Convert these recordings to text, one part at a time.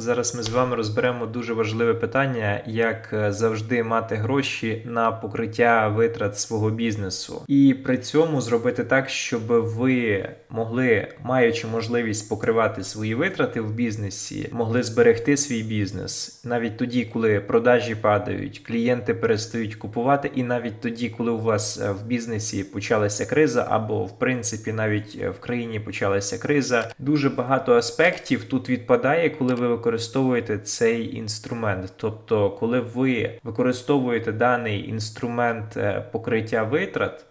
Зараз ми з вами розберемо дуже важливе питання, як е, завжди мати гроші на покриття витрат свого бізнесу, і при цьому зробити так, щоб ви могли, маючи можливість покривати свої витрати в бізнесі, могли зберегти свій бізнес навіть тоді, коли продажі падають, клієнти перестають купувати, і навіть тоді, коли у вас е, в бізнесі почалася криза, або в принципі навіть е, в країні почалася криза. Дуже багато аспектів тут відпадає, коли ви використовуєте цей інструмент. Тобто, коли ви використовуєте даний інструмент е, покриття витрат.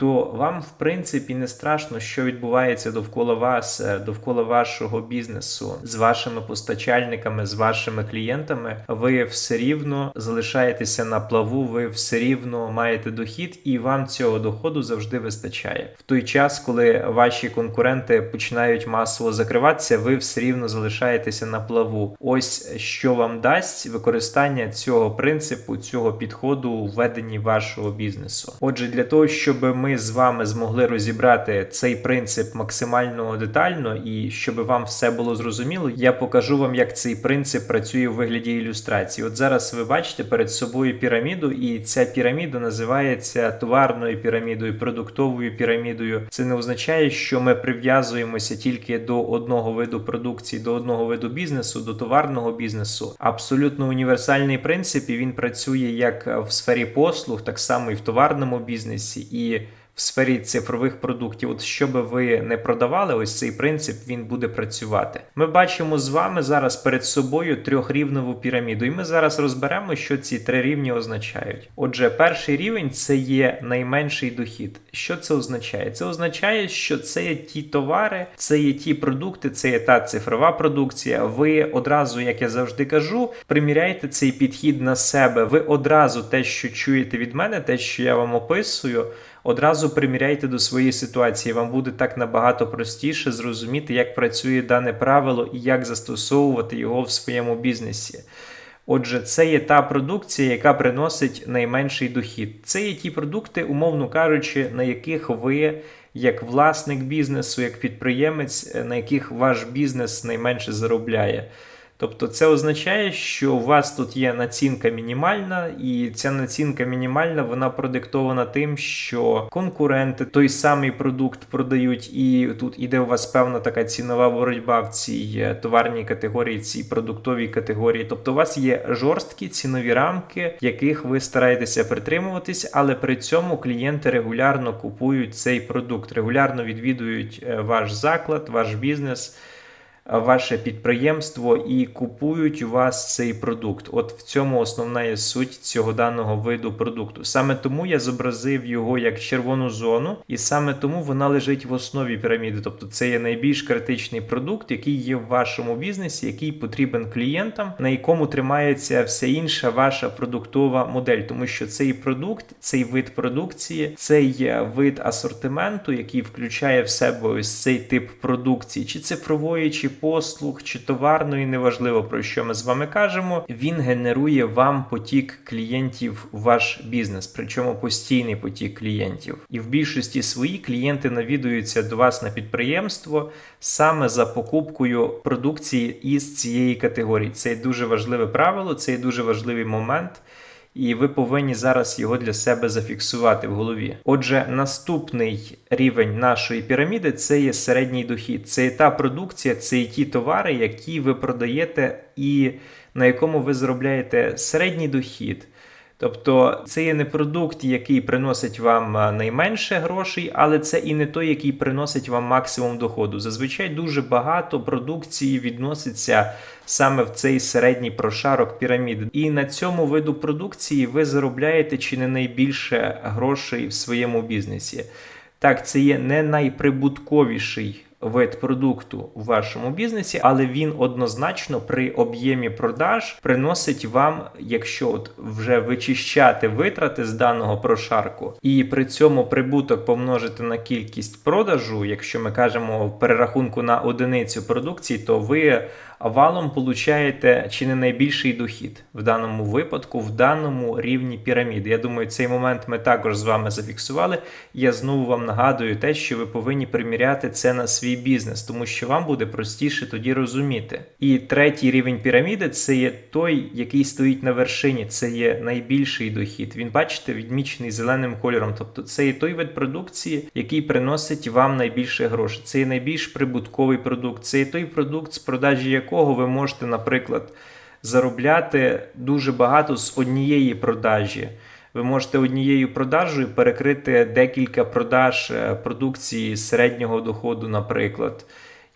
То вам, в принципі, не страшно, що відбувається довкола вас, е, довкола вашого бізнесу, з вашими постачальниками, з вашими клієнтами. Ви все рівно залишаєтеся на плаву, ви все рівно маєте дохід, і вам цього доходу завжди вистачає. В той час, коли ваші конкуренти починають масово закриватися, ви все рівно залишаєтеся на плаву. Ось що вам дасть використання цього принципу, цього підходу у веденні вашого бізнесу. Отже, для того, щоб ми з вами змогли розібрати цей принцип максимально детально і щоб вам все було зрозуміло, я покажу вам, як цей принцип працює у вигляді ілюстрації. От зараз ви бачите перед собою піраміду, і ця піраміда називається товарною пірамідою, продуктовою пірамідою. Це не означає, що ми прив'язуємося тільки до одного виду продукції, до одного виду бізнесу, до товарного бізнесу. Абсолютно універсальний принцип, і він працює як в сфері послуг, так само і в товарному бізнесі. І в сфері цифрових продуктів, от що би ви не продавали, ось цей принцип він буде працювати. Ми бачимо з вами зараз перед собою трьохрівнову піраміду, і ми зараз розберемо, що ці три рівні означають. Отже, перший рівень це є найменший дохід. Що це означає? Це означає, що це є ті товари, це є ті продукти, це є та цифрова продукція. Ви одразу, як я завжди кажу, приміряйте цей підхід на себе. Ви одразу те, що чуєте від мене, те, що я вам описую одразу приміряйте до своєї ситуації. Вам буде так набагато простіше зрозуміти, як працює дане правило і як застосовувати його в своєму бізнесі. Отже, це є та продукція, яка приносить найменший дохід. Це є ті продукти, умовно кажучи, на яких ви, як власник бізнесу, як підприємець, на яких ваш бізнес найменше заробляє. Тобто це означає, що у вас тут є націнка мінімальна, і ця націнка мінімальна вона продиктована тим, що конкуренти той самий продукт продають, і тут іде у вас певна така цінова боротьба в цій е, товарній категорії, цій продуктовій категорії. Тобто у вас є жорсткі цінові рамки, яких ви стараєтеся притримуватись, але при цьому клієнти регулярно купують цей продукт, регулярно відвідують е, ваш заклад, ваш бізнес ваше підприємство і купують у вас цей продукт. От в цьому основна є суть цього даного виду продукту. Саме тому я зобразив його як червону зону, і саме тому вона лежить в основі піраміди. Тобто це є найбільш критичний продукт, який є в вашому бізнесі, який потрібен клієнтам, на якому тримається вся інша ваша продуктова модель, тому що цей продукт, цей вид продукції, цей вид асортименту, який включає в себе ось цей тип продукції, чи цифрової, чи послуг чи товарної, неважливо про що ми з вами кажемо, він генерує вам потік клієнтів в ваш бізнес, причому постійний потік клієнтів. І в більшості свої клієнти навідуються до вас на підприємство саме за покупкою продукції із цієї категорії. Це дуже важливе правило, це дуже важливий момент і ви повинні зараз його для себе зафіксувати в голові. Отже, наступний рівень нашої піраміди це є середній дохід. Це та продукція, це є ті товари, які ви продаєте, і на якому ви заробляєте середній дохід. Тобто це є не продукт, який приносить вам найменше грошей, але це і не той, який приносить вам максимум доходу. Зазвичай дуже багато продукції відноситься саме в цей середній прошарок піраміди. І на цьому виду продукції ви заробляєте чи не найбільше грошей в своєму бізнесі. Так, це є не найприбутковіший вид продукту у вашому бізнесі, але він однозначно при об'ємі продаж приносить вам, якщо от вже вичищати витрати з даного прошарку, і при цьому прибуток помножити на кількість продажу, якщо ми кажемо в перерахунку на одиницю продукції, то ви валом получаєте чи не найбільший дохід в даному випадку, в даному рівні піраміди. Я думаю, цей момент ми також з вами зафіксували. Я знову вам нагадую те, що ви повинні приміряти це на свій бізнес, тому що вам буде простіше тоді розуміти. І третій рівень піраміди це є той, який стоїть на вершині, це є найбільший дохід. Він, бачите, відмічений зеленим кольором. Тобто це є той вид продукції, який приносить вам найбільше грошей. Це є найбільш прибутковий продукт. Це є той продукт, з продажі якого ви можете, наприклад, заробляти дуже багато з однієї продажі. Ви можете однією продажею перекрити декілька продаж е, продукції середнього доходу, наприклад.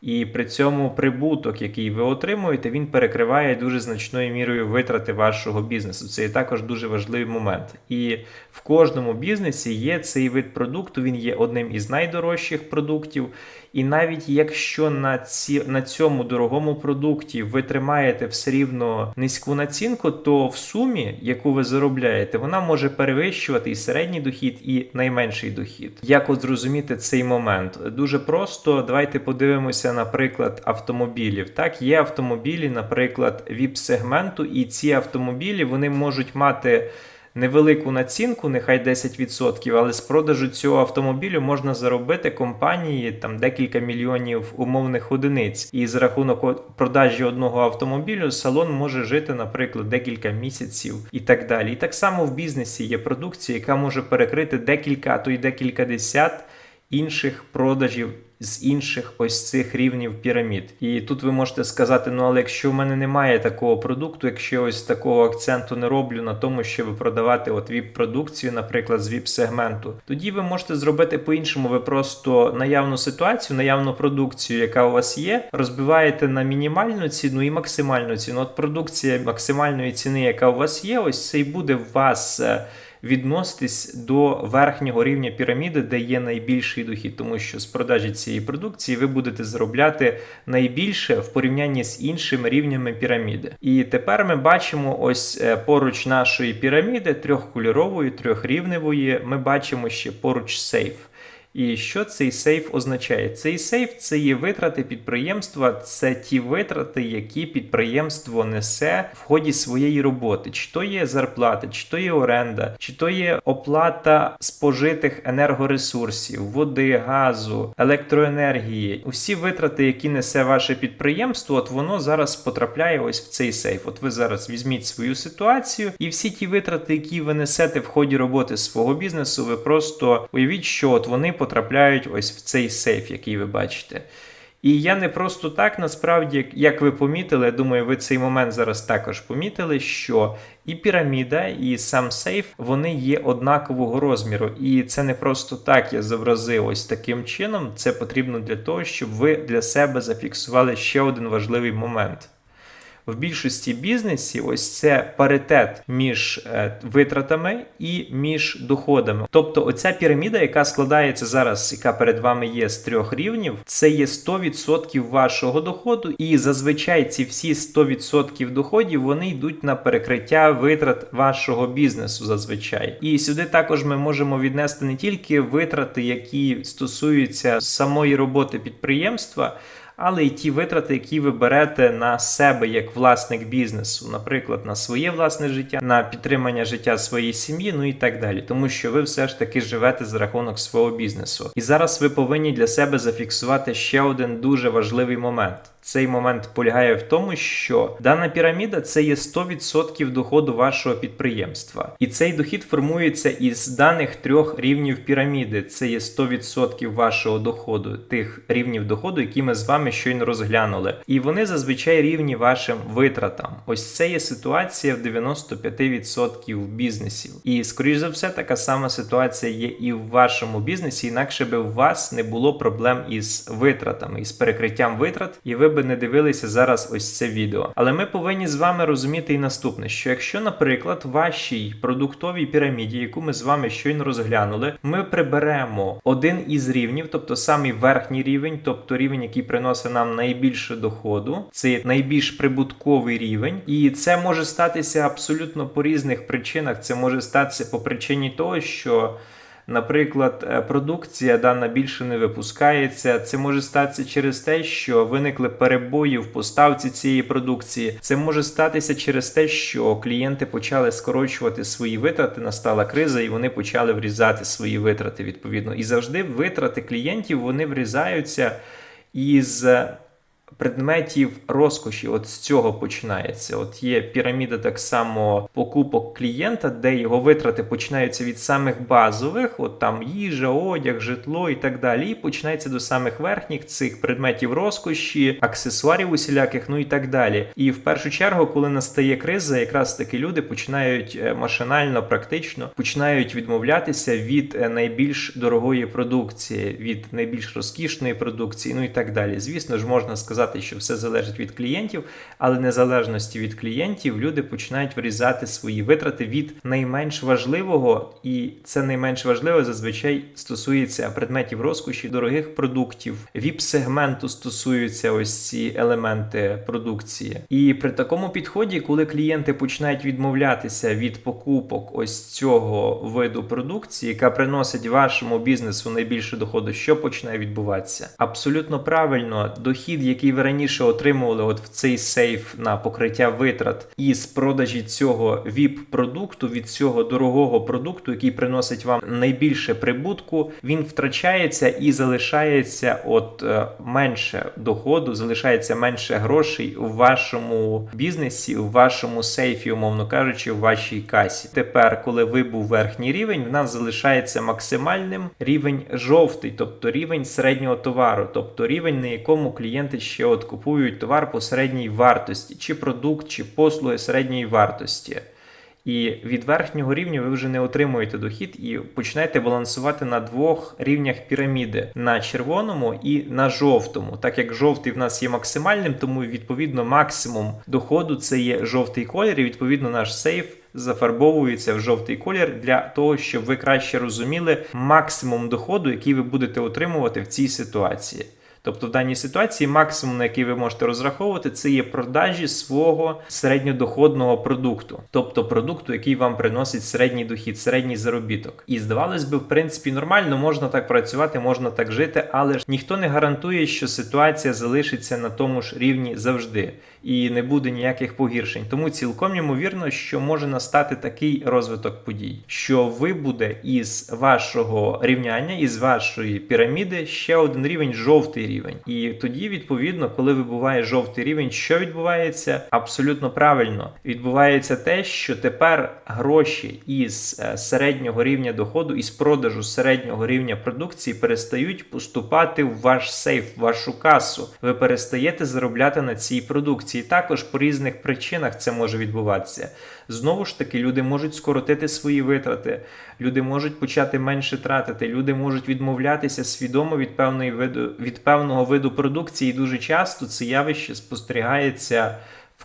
І при цьому прибуток, який ви отримуєте, він перекриває дуже значною мірою витрати вашого бізнесу. Це є також дуже важливий момент. І в кожному бізнесі є цей вид продукту, він є одним із найдорожчих продуктів. І навіть якщо на ці на цьому дорогому продукті ви тримаєте все рівно низьку націнку, то в сумі, яку ви заробляєте, вона може перевищувати і середній дохід, і найменший дохід. Як от зрозуміти цей момент? Дуже просто давайте подивимося, наприклад, автомобілів. Так, є автомобілі, наприклад, віп-сегменту, і ці автомобілі вони можуть мати невелику націнку, нехай 10%, але з продажу цього автомобілю можна заробити компанії там декілька мільйонів умовних одиниць. І за рахунок продажі одного автомобілю салон може жити, наприклад, декілька місяців і так далі. І так само в бізнесі є продукція, яка може перекрити декілька, а то й декілька десят інших продажів з інших ось цих рівнів пірамід. І тут ви можете сказати: ну але якщо в мене немає такого продукту, якщо ось такого акценту не роблю на тому, щоб продавати от віп-продукцію, наприклад, з віп-сегменту, тоді ви можете зробити по-іншому. Ви просто наявну ситуацію, наявну продукцію, яка у вас є, розбиваєте на мінімальну ціну і максимальну ціну. От продукція максимальної ціни, яка у вас є, ось це і буде в вас. Відноситись до верхнього рівня піраміди, де є найбільший дохід, тому що з продажі цієї продукції ви будете заробляти найбільше в порівнянні з іншими рівнями піраміди. І тепер ми бачимо ось е, поруч нашої піраміди трьохкольорової, трьохрівневої, ми бачимо ще поруч сейф. І що цей сейф означає? Цей сейф це є витрати підприємства, це ті витрати, які підприємство несе в ході своєї роботи. Чи то є зарплати, чи то є оренда, чи то є оплата спожитих енергоресурсів, води, газу, електроенергії. Усі витрати, які несе ваше підприємство, от воно зараз потрапляє ось в цей сейф. От ви зараз візьміть свою ситуацію, і всі ті витрати, які ви несете в ході роботи свого бізнесу, ви просто уявіть, що от вони потрапляють ось в цей сейф, який ви бачите. І я не просто так, насправді, як- ви помітили, я думаю, ви цей момент зараз також помітили, що і піраміда, і сам сейф вони є однакового розміру. І це не просто так я зобразив ось таким чином. Це потрібно для того, щоб ви для себе зафіксували ще один важливий момент. В більшості бізнесів ось це паритет між е, витратами і між доходами. Тобто, оця піраміда, яка складається зараз, яка перед вами є з трьох рівнів, це є 100% вашого доходу, і зазвичай ці всі 100% доходів вони йдуть на перекриття витрат вашого бізнесу. Зазвичай, і сюди також ми можемо віднести не тільки витрати, які стосуються самої роботи підприємства але й ті витрати, які ви берете на себе як власник бізнесу, наприклад, на своє власне життя, на підтримання життя своєї сім'ї, ну і так далі, тому що ви все ж таки живете за рахунок свого бізнесу. І зараз ви повинні для себе зафіксувати ще один дуже важливий момент. Цей момент полягає в тому, що дана піраміда це є 100% доходу вашого підприємства, і цей дохід формується із даних трьох рівнів піраміди. Це є 100% вашого доходу, тих рівнів доходу, які ми з вами щойно розглянули. І вони зазвичай рівні вашим витратам. Ось це є ситуація в 95% бізнесів. І скоріш за все, така сама ситуація є і в вашому бізнесі, інакше би у вас не було проблем із витратами, із перекриттям витрат, і ви би не дивилися зараз ось це відео. Але ми повинні з вами розуміти і наступне: що якщо, наприклад, вашій продуктовій піраміді, яку ми з вами щойно розглянули, ми приберемо один із рівнів, тобто самий верхній рівень, тобто рівень, який приносить нам найбільше доходу, це найбільш прибутковий рівень, і це може статися абсолютно по різних причинах. Це може статися по причині того, що Наприклад, е, продукція дана більше не випускається. Це може статися через те, що виникли перебої в поставці цієї продукції. Це може статися через те, що клієнти почали скорочувати свої витрати, настала криза, і вони почали врізати свої витрати відповідно. І завжди витрати клієнтів вони врізаються із предметів розкоші. От з цього починається. От є піраміда так само покупок клієнта, де його витрати починаються від самих базових, от там їжа, одяг, житло і так далі. І починається до самих верхніх цих предметів розкоші, аксесуарів усіляких, ну і так далі. І в першу чергу, коли настає криза, якраз таки люди починають е, машинально, практично починають відмовлятися від е, найбільш дорогої продукції, від найбільш розкішної продукції, ну і так далі. Звісно ж, можна сказати, що все залежить від клієнтів, але незалежності від клієнтів люди починають вирізати свої витрати від найменш важливого, і це найменш важливе зазвичай стосується предметів розкоші, дорогих продуктів. Віп-сегменту стосуються ось ці елементи продукції. І при такому підході, коли клієнти починають відмовлятися від покупок ось цього виду продукції, яка приносить вашому бізнесу найбільше доходу, що починає відбуватися? Абсолютно правильно, дохід, який ви раніше отримували, от в цей сейф на покриття витрат із продажі цього ВІП-продукту від цього дорогого продукту, який приносить вам найбільше прибутку, він втрачається і залишається от е, менше доходу, залишається менше грошей у вашому бізнесі, у вашому сейфі, умовно кажучи, у вашій касі. Тепер, коли вибув верхній рівень, в нас залишається максимальним рівень жовтий, тобто рівень середнього товару, тобто рівень, на якому клієнти ще от купують товар по середній вартості, чи продукт, чи послуги середньої вартості. І від верхнього рівня ви вже не отримуєте дохід і починаєте балансувати на двох рівнях піраміди: на червоному і на жовтому. Так як жовтий в нас є максимальним, тому відповідно максимум доходу це є жовтий колір, і відповідно наш сейф. Зафарбовується в жовтий колір для того, щоб ви краще розуміли максимум доходу, який ви будете отримувати в цій ситуації. Тобто в даній ситуації максимум, на який ви можете розраховувати, це є продажі свого середньодоходного продукту, тобто продукту, який вам приносить середній дохід, середній заробіток. І здавалось би, в принципі, нормально, можна так працювати, можна так жити, але ж ніхто не гарантує, що ситуація залишиться на тому ж рівні завжди і не буде ніяких погіршень. Тому цілком ймовірно, що може настати такий розвиток подій, що вибуде із вашого рівняння, із вашої піраміди ще один рівень жовтий рівень. І тоді, відповідно, коли вибуває жовтий рівень, що відбувається? Абсолютно правильно відбувається те, що тепер гроші із е, середнього рівня доходу, із продажу середнього рівня продукції перестають поступати в ваш сейф, в вашу касу. Ви перестаєте заробляти на цій продукції. Також по різних причинах це може відбуватися. Знову ж таки, люди можуть скоротити свої витрати, люди можуть почати менше тратити, люди можуть відмовлятися свідомо від певної виду від певного виду продукції. І дуже часто це явище спостерігається.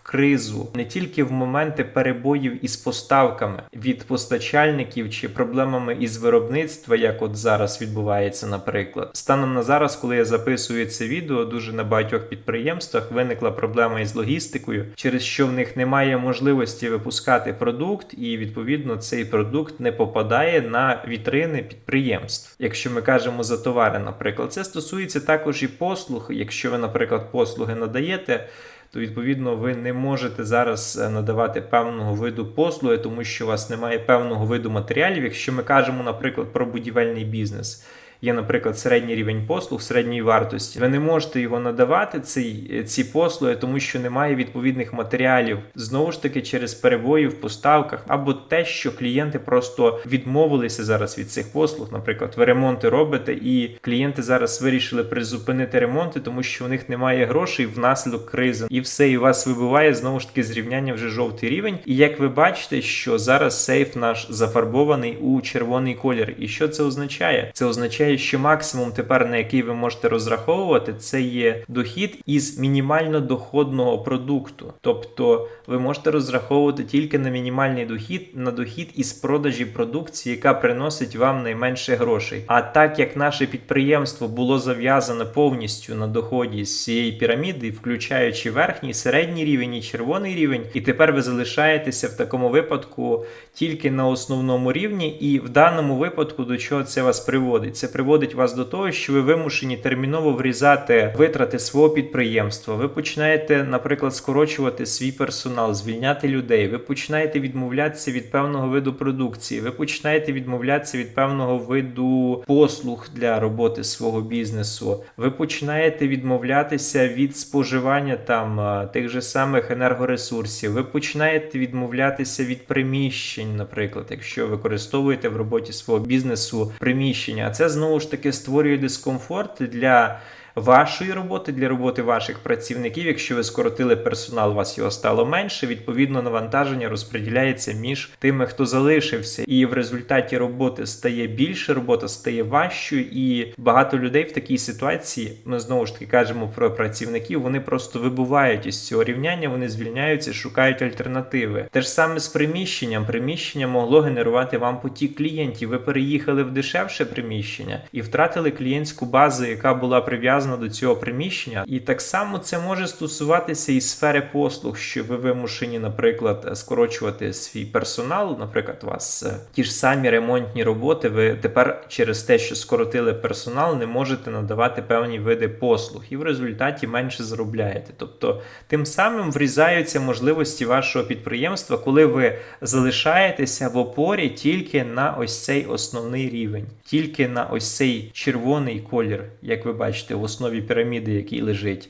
Кризу не тільки в моменти перебоїв із поставками від постачальників чи проблемами із виробництва, як от зараз відбувається, наприклад, станом на зараз, коли я записую це відео, дуже на багатьох підприємствах виникла проблема із логістикою, через що в них немає можливості випускати продукт, і відповідно цей продукт не попадає на вітрини підприємств. Якщо ми кажемо за товари, наприклад, це стосується також і послуг. Якщо ви, наприклад, послуги надаєте то відповідно ви не можете зараз е, надавати певного виду послуги, тому що у вас немає певного виду матеріалів. Якщо ми кажемо, наприклад, про будівельний бізнес є, наприклад, середній рівень послуг, середньої вартості. Ви не можете його надавати, ці, ці послуги, тому що немає відповідних матеріалів. Знову ж таки, через перебої в поставках, або те, що клієнти просто відмовилися зараз від цих послуг. Наприклад, ви ремонти робите, і клієнти зараз вирішили призупинити ремонти, тому що у них немає грошей внаслідок кризи, і все і вас вибиває знову ж таки зрівняння вже жовтий рівень. І як ви бачите, що зараз сейф наш зафарбований у червоний колір. І що це означає? Це означає що максимум тепер на який ви можете розраховувати, це є дохід із мінімально доходного продукту. Тобто ви можете розраховувати тільки на мінімальний дохід, на дохід із продажі продукції, яка приносить вам найменше грошей. А так як наше підприємство було зав'язане повністю на доході з цієї піраміди, включаючи верхній, середній рівень і червоний рівень, і тепер ви залишаєтеся в такому випадку тільки на основному рівні, і в даному випадку до чого це вас приводить? Це приводить вас до того, що ви вимушені терміново врізати витрати свого підприємства. Ви починаєте, наприклад, скорочувати свій персонал, звільняти людей. Ви починаєте відмовлятися від певного виду продукції. Ви починаєте відмовлятися від певного виду послуг для роботи свого бізнесу. Ви починаєте відмовлятися від споживання там е, тих же самих енергоресурсів. Ви починаєте відмовлятися від приміщень, наприклад, якщо використовуєте в роботі свого бізнесу приміщення. А це знову ж таки створює дискомфорт для. Вашої роботи для роботи ваших працівників, якщо ви скоротили персонал, у вас його стало менше. Відповідно, навантаження розподіляється між тими, хто залишився, і в результаті роботи стає більше, робота стає важчою, і багато людей в такій ситуації. Ми знову ж таки кажемо про працівників. Вони просто вибувають із цього рівняння, вони звільняються, шукають альтернативи. Те ж саме з приміщенням. Приміщення могло генерувати вам потік клієнтів. Ви переїхали в дешевше приміщення і втратили клієнтську базу, яка була прив'язана до цього приміщення. І так само це може стосуватися і сфери послуг, що ви вимушені, наприклад, скорочувати свій персонал. Наприклад, у вас е, ті ж самі ремонтні роботи. Ви тепер через те, що скоротили персонал, не можете надавати певні види послуг, і в результаті менше заробляєте. Тобто, тим самим врізаються можливості вашого підприємства, коли ви залишаєтеся в опорі тільки на ось цей основний рівень, тільки на ось цей червоний колір, як ви бачите, в основі піраміди, який лежить.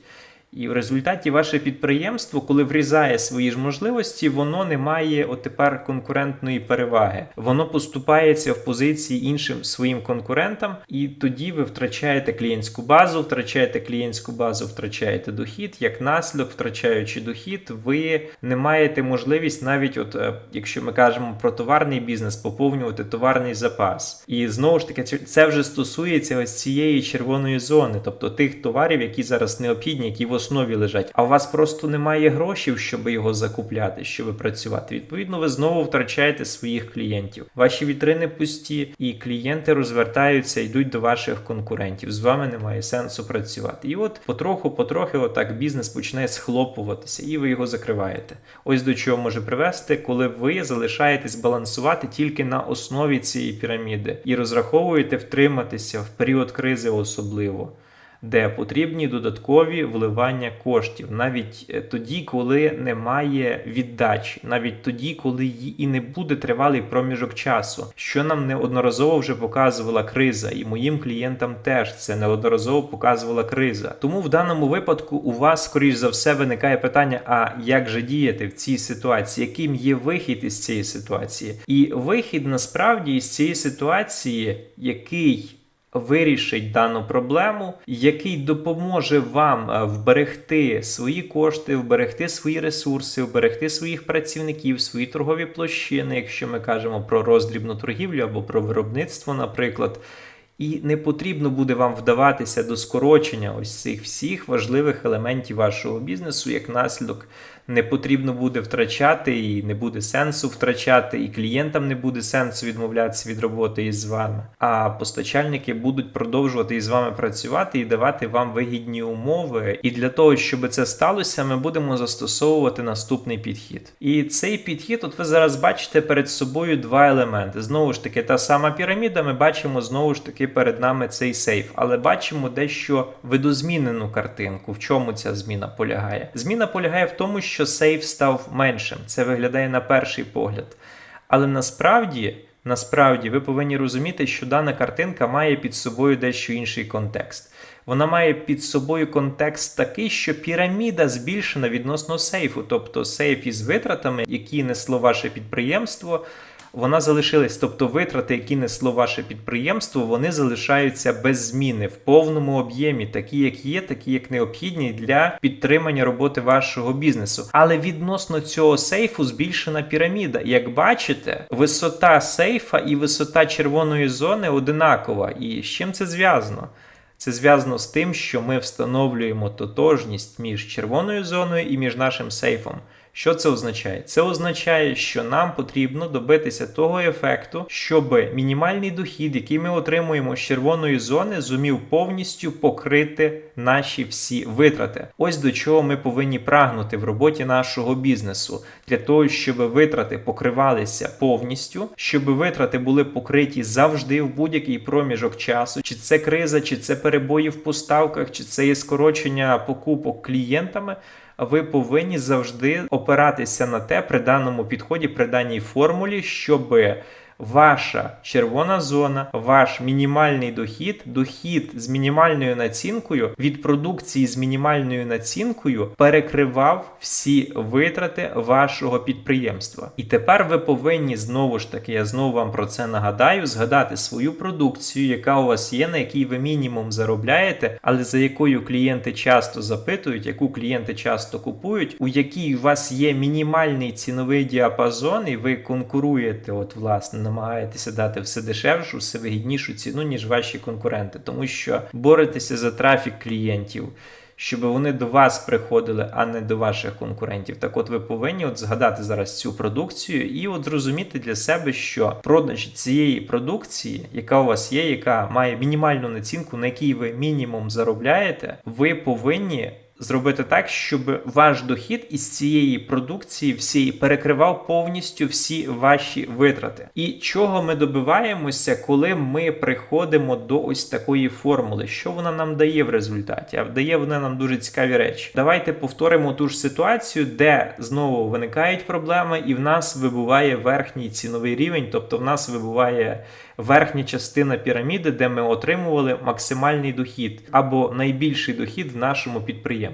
І в результаті ваше підприємство, коли врізає свої ж можливості, воно не має отепер конкурентної переваги. Воно поступається в позиції іншим своїм конкурентам, і тоді ви втрачаєте клієнтську базу, втрачаєте клієнтську базу, втрачаєте дохід. Як наслідок, втрачаючи дохід, ви не маєте можливість навіть, от е, якщо ми кажемо про товарний бізнес, поповнювати товарний запас. І знову ж таки, це- це вже стосується ось цієї червоної зони, тобто тих товарів, які зараз необхідні, які в основі лежать. А у вас просто немає грошей, щоб його закупляти, щоб працювати. Відповідно, ви знову втрачаєте своїх клієнтів. Ваші вітрини пусті, і клієнти розвертаються, йдуть до ваших конкурентів. З вами немає сенсу працювати. І от потроху, потрохи, отак бізнес починає схлопуватися, і ви його закриваєте. Ось до чого може привести, коли ви залишаєтесь балансувати тільки на основі цієї піраміди і розраховуєте втриматися в період кризи особливо де потрібні додаткові вливання коштів, навіть е, тоді, коли немає віддачі, навіть тоді, коли її і не буде тривалий проміжок часу, що нам неодноразово вже показувала криза, і моїм клієнтам теж це неодноразово показувала криза. Тому в даному випадку у вас, скоріш за все, виникає питання: а як же діяти в цій ситуації, яким є вихід із цієї ситуації? І вихід насправді із цієї ситуації, який вирішить дану проблему, який допоможе вам е, вберегти свої кошти, вберегти свої ресурси, вберегти своїх працівників, свої торгові площини, якщо ми кажемо про роздрібну торгівлю або про виробництво, наприклад. І не потрібно буде вам вдаватися до скорочення ось цих всіх важливих елементів вашого бізнесу як наслідок. Не потрібно буде втрачати, і не буде сенсу втрачати, і клієнтам не буде сенсу відмовлятися від роботи із вами. А постачальники будуть продовжувати із вами працювати і давати вам вигідні умови. І для того, щоб це сталося, ми будемо застосовувати наступний підхід. І цей підхід, от ви зараз бачите перед собою два елементи. Знову ж таки, та сама піраміда, ми бачимо знову ж таки перед нами цей сейф, але бачимо дещо видозмінену картинку. В чому ця зміна полягає? Зміна полягає в тому, що сейф став меншим. Це виглядає на перший погляд. Але насправді. Насправді ви повинні розуміти, що дана картинка має під собою дещо інший контекст. Вона має під собою контекст такий, що піраміда збільшена відносно сейфу, тобто сейф із витратами, які несло ваше підприємство, вона залишилась. Тобто витрати, які несло ваше підприємство, вони залишаються без зміни в повному об'ємі, такі як є, такі як необхідні для підтримання роботи вашого бізнесу. Але відносно цього сейфу збільшена піраміда. Як бачите, висота сейфа і висота червоної зони одинакова. І з чим це зв'язано? Це зв'язано з тим, що ми встановлюємо тотожність між червоною зоною і між нашим сейфом. Що це означає? Це означає, що нам потрібно добитися того ефекту, щоб мінімальний дохід, який ми отримуємо з червоної зони, зумів повністю покрити наші всі витрати. Ось до чого ми повинні прагнути в роботі нашого бізнесу для того, щоб витрати покривалися повністю, щоб витрати були покриті завжди в будь-який проміжок часу, чи це криза, чи це перебої в поставках, чи це є скорочення покупок клієнтами ви повинні завжди опиратися на те при даному підході, при даній формулі, щоб ваша червона зона, ваш мінімальний дохід, дохід з мінімальною націнкою від продукції з мінімальною націнкою перекривав всі витрати вашого підприємства. І тепер ви повинні знову ж таки, я знову вам про це нагадаю, згадати свою продукцію, яка у вас є, на якій ви мінімум заробляєте, але за якою клієнти часто запитують, яку клієнти часто купують, у якій у вас є мінімальний ціновий діапазон, і ви конкуруєте, от власне намагаєтеся дати все дешевшу, все вигіднішу ціну, ніж ваші конкуренти, тому що боретеся за трафік клієнтів. Щоб вони до вас приходили, а не до ваших конкурентів. Так от ви повинні от згадати зараз цю продукцію і от зрозуміти для себе, що продаж цієї продукції, яка у вас є, яка має мінімальну націнку, на якій ви мінімум заробляєте, ви повинні зробити так, щоб ваш дохід із цієї продукції всієї перекривав повністю всі ваші витрати. І чого ми добиваємося, коли ми приходимо до ось такої формули, що вона нам дає в результаті? А дає вона нам дуже цікаві речі. Давайте повторимо ту ж ситуацію, де знову виникають проблеми, і в нас вибуває верхній ціновий рівень, тобто в нас вибуває верхня частина піраміди, де ми отримували максимальний дохід або найбільший дохід в нашому підприємстві.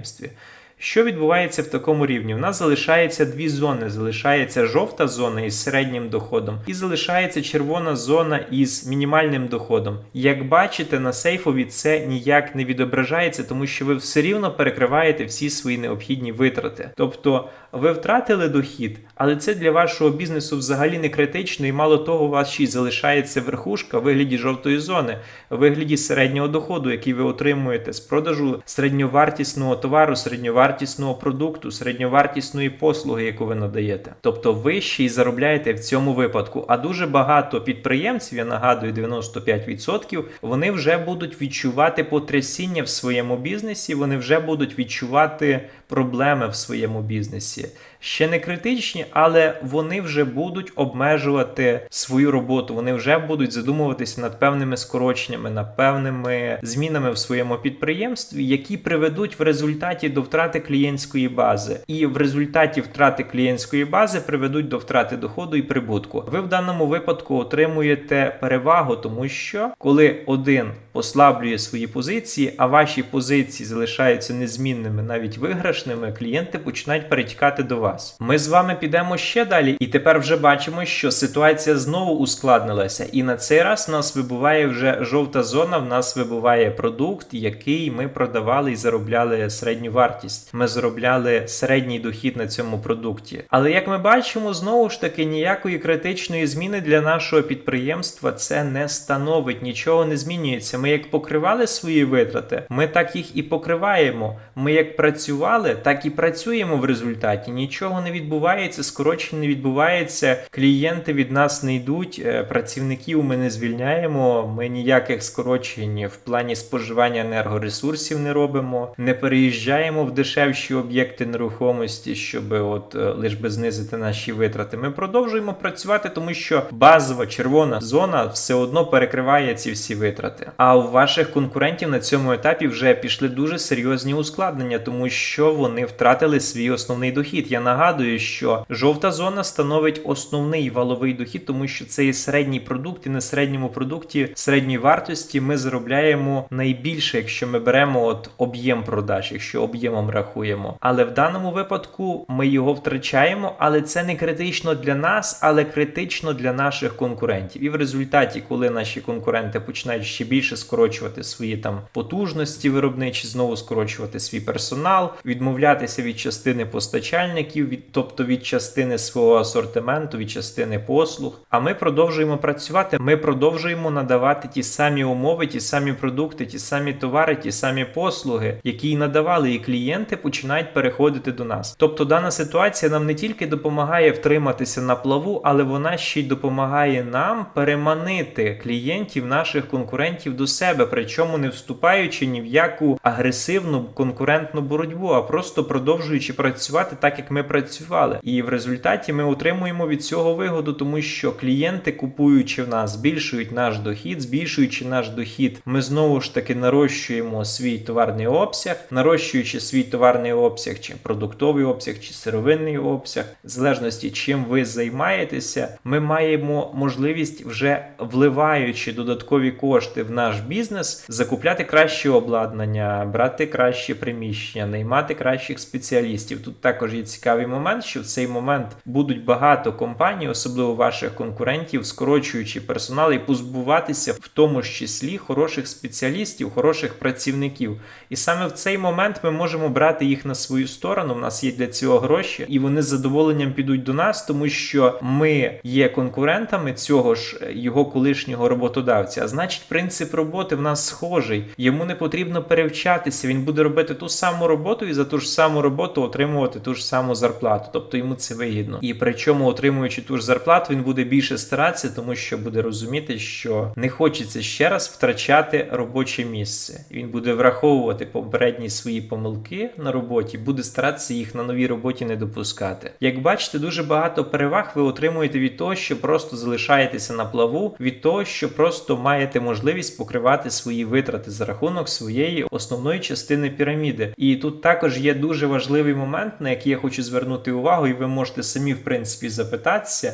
Що відбувається в такому рівні? У нас залишається дві зони: залишається жовта зона із середнім доходом, і залишається червона зона із мінімальним доходом. Як бачите, на сейфові це ніяк не відображається, тому що ви все рівно перекриваєте всі свої необхідні витрати. Тобто ви втратили дохід, але це для вашого бізнесу взагалі не критично, і мало того, у вас ще й залишається верхушка в вигляді жовтої зони, в вигляді середнього доходу, який ви отримуєте з продажу середньовартісного товару, середньовартісного продукту, середньовартісної послуги, яку ви надаєте. Тобто ви ще й заробляєте в цьому випадку. А дуже багато підприємців, я нагадую, 95%, вони вже будуть відчувати потрясіння в своєму бізнесі, вони вже будуть відчувати проблеми в своєму бізнесі. it. Ще не критичні, але вони вже будуть обмежувати свою роботу. Вони вже будуть задумуватися над певними скороченнями, над певними змінами в своєму підприємстві, які приведуть в результаті до втрати клієнтської бази, і в результаті втрати клієнтської бази приведуть до втрати доходу і прибутку. Ви в даному випадку отримуєте перевагу, тому що коли один послаблює свої позиції, а ваші позиції залишаються незмінними, навіть виграшними, клієнти починають перетікати до вас. Ми з вами підемо ще далі, і тепер вже бачимо, що ситуація знову ускладнилася. І на цей раз нас вибуває вже жовта зона. В нас вибуває продукт, який ми продавали і заробляли середню вартість. Ми заробляли середній дохід на цьому продукті. Але як ми бачимо, знову ж таки ніякої критичної зміни для нашого підприємства це не становить, нічого не змінюється. Ми як покривали свої витрати, ми так їх і покриваємо. Ми як працювали, так і працюємо в результаті. Нічого не відбувається, скорочень не відбувається. Клієнти від нас не йдуть, е, працівників ми не звільняємо. Ми ніяких скорочень в плані споживання енергоресурсів не робимо, не переїжджаємо в дешевші об'єкти нерухомості, щоб от е, лиш би знизити наші витрати. Ми продовжуємо працювати, тому що базова червона зона все одно перекриває ці всі витрати. А у ваших конкурентів на цьому етапі вже пішли дуже серйозні ускладнення обладнання, тому що вони втратили свій основний дохід. Я нагадую, що жовта зона становить основний валовий дохід, тому що це є середній продукт, і на середньому продукті середньої вартості ми заробляємо найбільше, якщо ми беремо от об'єм продаж, якщо об'ємом рахуємо. Але в даному випадку ми його втрачаємо, але це не критично для нас, але критично для наших конкурентів. І в результаті, коли наші конкуренти починають ще більше скорочувати свої там потужності виробничі, знову скорочувати свій персонал, відмовлятися від частини постачальників, від тобто від частини свого асортименту, від частини послуг. А ми продовжуємо працювати. Ми продовжуємо надавати ті самі умови, ті самі продукти, ті самі товари, ті самі послуги, які й надавали, і клієнти починають переходити до нас. Тобто, дана ситуація нам не тільки допомагає втриматися на плаву, але вона ще й допомагає нам переманити клієнтів наших конкурентів до себе, причому не вступаючи ні в яку агресивну конкурентну боротьбу, а просто продовжуючи працювати так, як ми працювали. І в результаті ми отримуємо від цього вигоду, тому що клієнти, купуючи в нас, збільшують наш дохід, збільшуючи наш дохід, ми знову ж таки нарощуємо свій товарний обсяг, нарощуючи свій товарний обсяг, чи продуктовий обсяг, чи сировинний обсяг, в залежності чим ви займаєтеся, ми маємо можливість вже вливаючи додаткові кошти в наш бізнес, закупляти краще обладнання, брати краще приміщення, наймати кращих спеціалістів. Тут також є цікавий момент, що в цей момент будуть багато компаній, особливо ваших конкурентів, скорочуючи персонал і позбуватися в тому числі хороших спеціалістів, хороших працівників. І саме в цей момент ми можемо брати їх на свою сторону. У нас є для цього гроші, і вони з задоволенням підуть до нас, тому що ми є конкурентами цього ж е, його колишнього роботодавця. А значить, принцип роботи в нас схожий. Йому не потрібно перевчатися. Він буде робити ту саму роботу і за ту ж саму роботу отримувати ту ж саму зарплату. Тобто йому це вигідно. І причому, отримуючи ту ж зарплату, він буде більше старатися, тому що буде розуміти, що не хочеться ще раз втрачати робоче місце. Він буде враховувати попередні свої помилки на роботі, буде старатися їх на новій роботі не допускати. Як бачите, дуже багато переваг ви отримуєте від того, що просто залишаєтеся на плаву, від того, що просто маєте можливість покривати свої витрати за рахунок своєї основної частини піраміди. І тут також є дуже важливий момент, на який я хочу звернути увагу, і ви можете самі в принципі запитатися.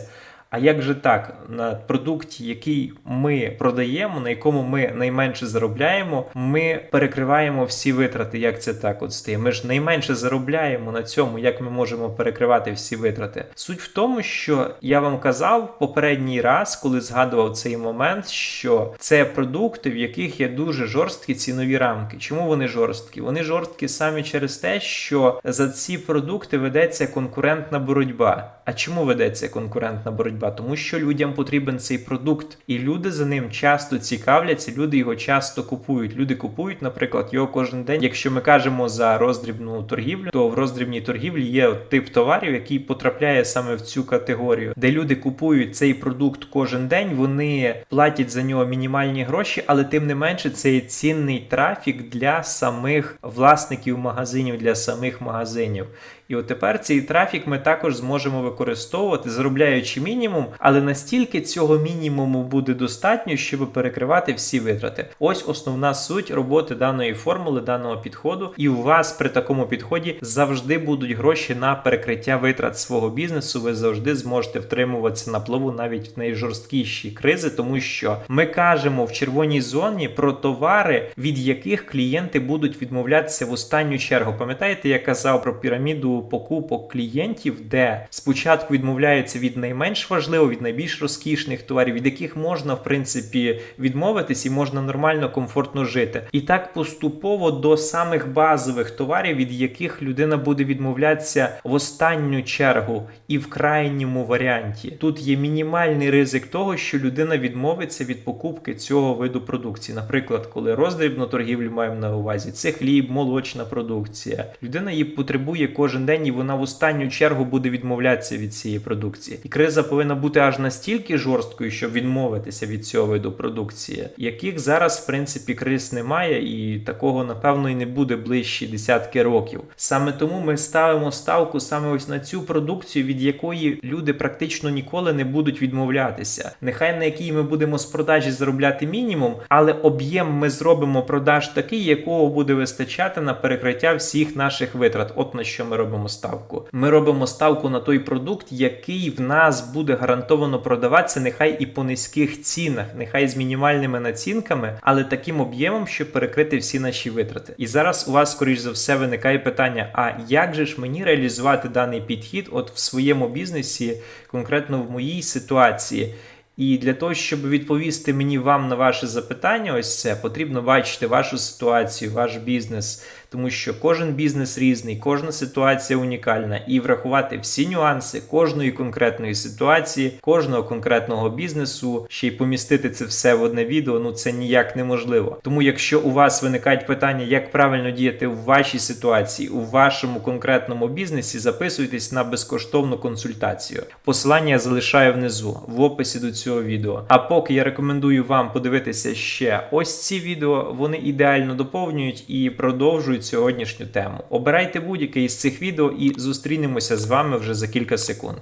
А як же так, на продукті, який ми продаємо, на якому ми найменше заробляємо, ми перекриваємо всі витрати. Як це так от стає? Ми ж найменше заробляємо на цьому, як ми можемо перекривати всі витрати. Суть в тому, що я вам казав попередній раз, коли згадував цей момент, що це продукти, в яких є дуже жорсткі цінові рамки. Чому вони жорсткі? Вони жорсткі саме через те, що за ці продукти ведеться конкурентна боротьба. А чому ведеться конкурентна боротьба? Тому що людям потрібен цей продукт, і люди за ним часто цікавляться, люди його часто купують. Люди купують, наприклад, його кожен день. Якщо ми кажемо за роздрібну торгівлю, то в роздрібній торгівлі є тип товарів, який потрапляє саме в цю категорію, де люди купують цей продукт кожен день, вони платять за нього мінімальні гроші, але тим не менше це є цінний трафік для самих власників магазинів, для самих магазинів. І от тепер цей трафік ми також зможемо використовувати, заробляючи мінімум, але настільки цього мінімуму буде достатньо, щоб перекривати всі витрати. Ось основна суть роботи даної формули, даного підходу. І у вас при такому підході завжди будуть гроші на перекриття витрат свого бізнесу. Ви завжди зможете втримуватися на плаву навіть в найжорсткіші кризи, тому що ми кажемо в червоній зоні про товари, від яких клієнти будуть відмовлятися в останню чергу. Пам'ятаєте, я казав про піраміду покупок клієнтів, де спочатку відмовляються від найменш важливого, від найбільш розкішних товарів, від яких можна в принципі відмовитись і можна нормально, комфортно жити. І так поступово до самих базових товарів, від яких людина буде відмовлятися в останню чергу і в крайньому варіанті. Тут є мінімальний ризик того, що людина відмовиться від покупки цього виду продукції. Наприклад, коли роздрібну торгівлю маємо на увазі, це хліб, молочна продукція. Людина її потребує кожен день і вона в останню чергу буде відмовлятися від цієї продукції. І криза повинна бути аж настільки жорсткою, щоб відмовитися від цього виду продукції, яких зараз в принципі криз немає, і такого напевно і не буде ближчі десятки років. Саме тому ми ставимо ставку саме ось на цю продукцію, від якої люди практично ніколи не будуть відмовлятися. Нехай на якій ми будемо з продажі заробляти мінімум, але об'єм ми зробимо продаж такий, якого буде вистачати на перекриття всіх наших витрат. От на що ми робимо ставку. Ми робимо ставку на той продукт, який в нас буде гарантовано продаватися, нехай і по низьких цінах, нехай з мінімальними націнками, але таким об'ємом, щоб перекрити всі наші витрати. І зараз у вас, скоріш за все, виникає питання: а як же ж мені реалізувати даний підхід от в своєму бізнесі, конкретно в моїй ситуації? І для того, щоб відповісти мені вам на ваше запитання, ось це потрібно бачити вашу ситуацію, ваш бізнес, тому що кожен бізнес різний, кожна ситуація унікальна, і врахувати всі нюанси кожної конкретної ситуації, кожного конкретного бізнесу, ще й помістити це все в одне відео, ну це ніяк неможливо. Тому, якщо у вас виникають питання, як правильно діяти в вашій ситуації, у вашому конкретному бізнесі, записуйтесь на безкоштовну консультацію. Посилання я залишаю внизу в описі до цього відео. А поки я рекомендую вам подивитися ще ось ці відео, вони ідеально доповнюють і продовжують сьогоднішню тему. Обирайте будь-яке із цих відео і зустрінемося з вами вже за кілька секунд.